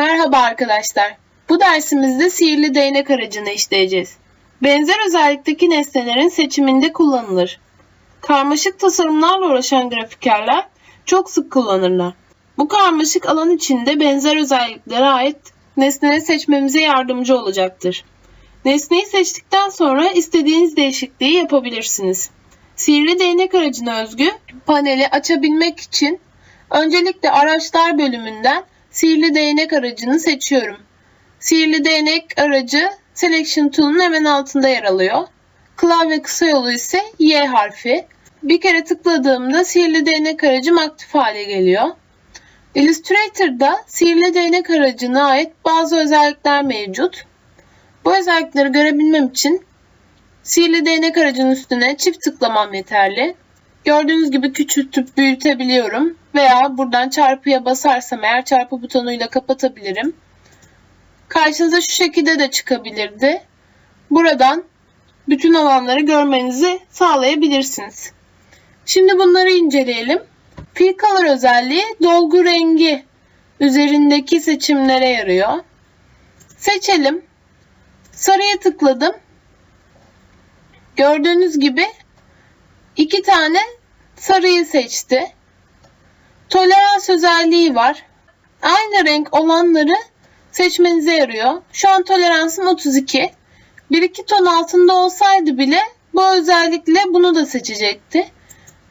Merhaba arkadaşlar. Bu dersimizde sihirli değnek aracını işleyeceğiz. Benzer özellikteki nesnelerin seçiminde kullanılır. Karmaşık tasarımlarla uğraşan grafikerler çok sık kullanırlar. Bu karmaşık alan içinde benzer özelliklere ait nesneleri seçmemize yardımcı olacaktır. Nesneyi seçtikten sonra istediğiniz değişikliği yapabilirsiniz. Sihirli değnek aracına özgü paneli açabilmek için öncelikle araçlar bölümünden sihirli değnek aracını seçiyorum. Sihirli değnek aracı Selection Tool'un hemen altında yer alıyor. Klavye kısa yolu ise Y harfi. Bir kere tıkladığımda sihirli değnek aracım aktif hale geliyor. Illustrator'da sihirli değnek aracına ait bazı özellikler mevcut. Bu özellikleri görebilmem için sihirli değnek aracının üstüne çift tıklamam yeterli. Gördüğünüz gibi küçültüp büyütebiliyorum veya buradan çarpıya basarsam eğer çarpı butonuyla kapatabilirim. Karşınıza şu şekilde de çıkabilirdi. Buradan bütün alanları görmenizi sağlayabilirsiniz. Şimdi bunları inceleyelim. Fill Color özelliği dolgu rengi üzerindeki seçimlere yarıyor. Seçelim. Sarıya tıkladım. Gördüğünüz gibi iki tane sarıyı seçti. Tolerans özelliği var. Aynı renk olanları seçmenize yarıyor. Şu an toleransım 32. 1-2 ton altında olsaydı bile bu özellikle bunu da seçecekti.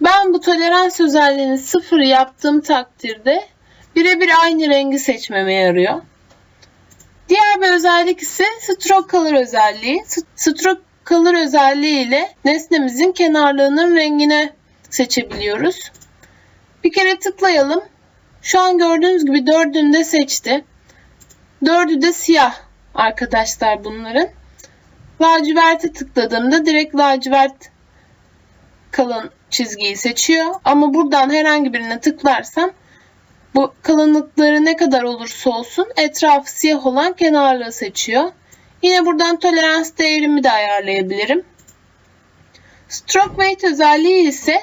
Ben bu tolerans özelliğini sıfır yaptığım takdirde birebir aynı rengi seçmeme yarıyor. Diğer bir özellik ise stroke color özelliği. Stroke color özelliği ile nesnemizin kenarlığının rengine seçebiliyoruz. Bir kere tıklayalım. Şu an gördüğünüz gibi dördünü de seçti. Dördü de siyah arkadaşlar bunların. Laciverte tıkladığımda direkt lacivert kalın çizgiyi seçiyor. Ama buradan herhangi birine tıklarsam bu kalınlıkları ne kadar olursa olsun etrafı siyah olan kenarlığı seçiyor. Yine buradan tolerans değerimi de ayarlayabilirim. Stroke weight özelliği ise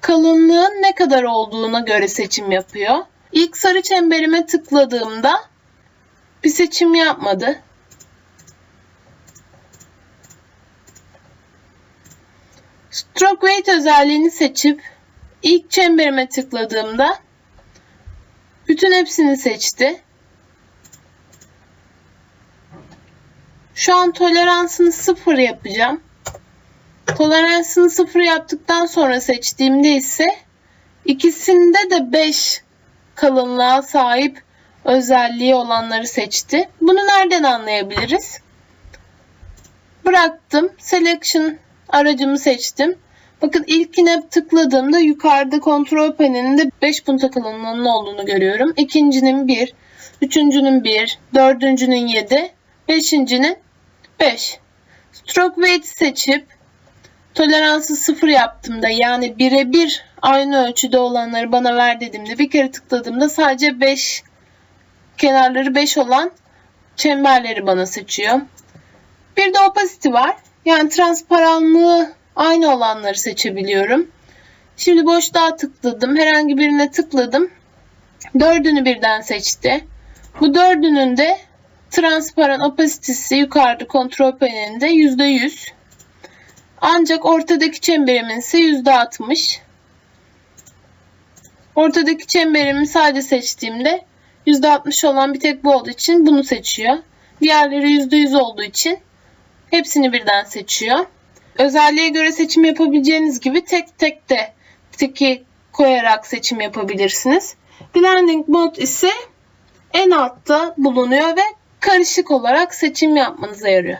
kalınlığın ne kadar olduğuna göre seçim yapıyor. İlk sarı çemberime tıkladığımda bir seçim yapmadı. Stroke weight özelliğini seçip ilk çemberime tıkladığımda bütün hepsini seçti. Şu an toleransını sıfır yapacağım. Toleransını sıfır yaptıktan sonra seçtiğimde ise ikisinde de 5 kalınlığa sahip özelliği olanları seçti. Bunu nereden anlayabiliriz? Bıraktım. Selection aracımı seçtim. Bakın ilkine tıkladığımda yukarıda kontrol panelinde 5 punta kalınlığının olduğunu görüyorum. İkincinin 1, üçüncünün 1, dördüncünün 7, beşincinin 5. Stroke weight seçip toleransı 0 yaptığımda yani birebir aynı ölçüde olanları bana ver dediğimde bir kere tıkladığımda sadece 5 kenarları 5 olan çemberleri bana seçiyor. Bir de opacity var. Yani transparanlığı aynı olanları seçebiliyorum. Şimdi boşluğa tıkladım. Herhangi birine tıkladım. Dördünü birden seçti. Bu dördünün de transparan opacity'si yukarıda kontrol panelinde %100. Ancak ortadaki çemberimin ise %60. Ortadaki çemberimi sadece seçtiğimde %60 olan bir tek bu olduğu için bunu seçiyor. Diğerleri %100 olduğu için hepsini birden seçiyor. Özelliğe göre seçim yapabileceğiniz gibi tek tek de tiki koyarak seçim yapabilirsiniz. Blending mode ise en altta bulunuyor ve karışık olarak seçim yapmanıza yarıyor.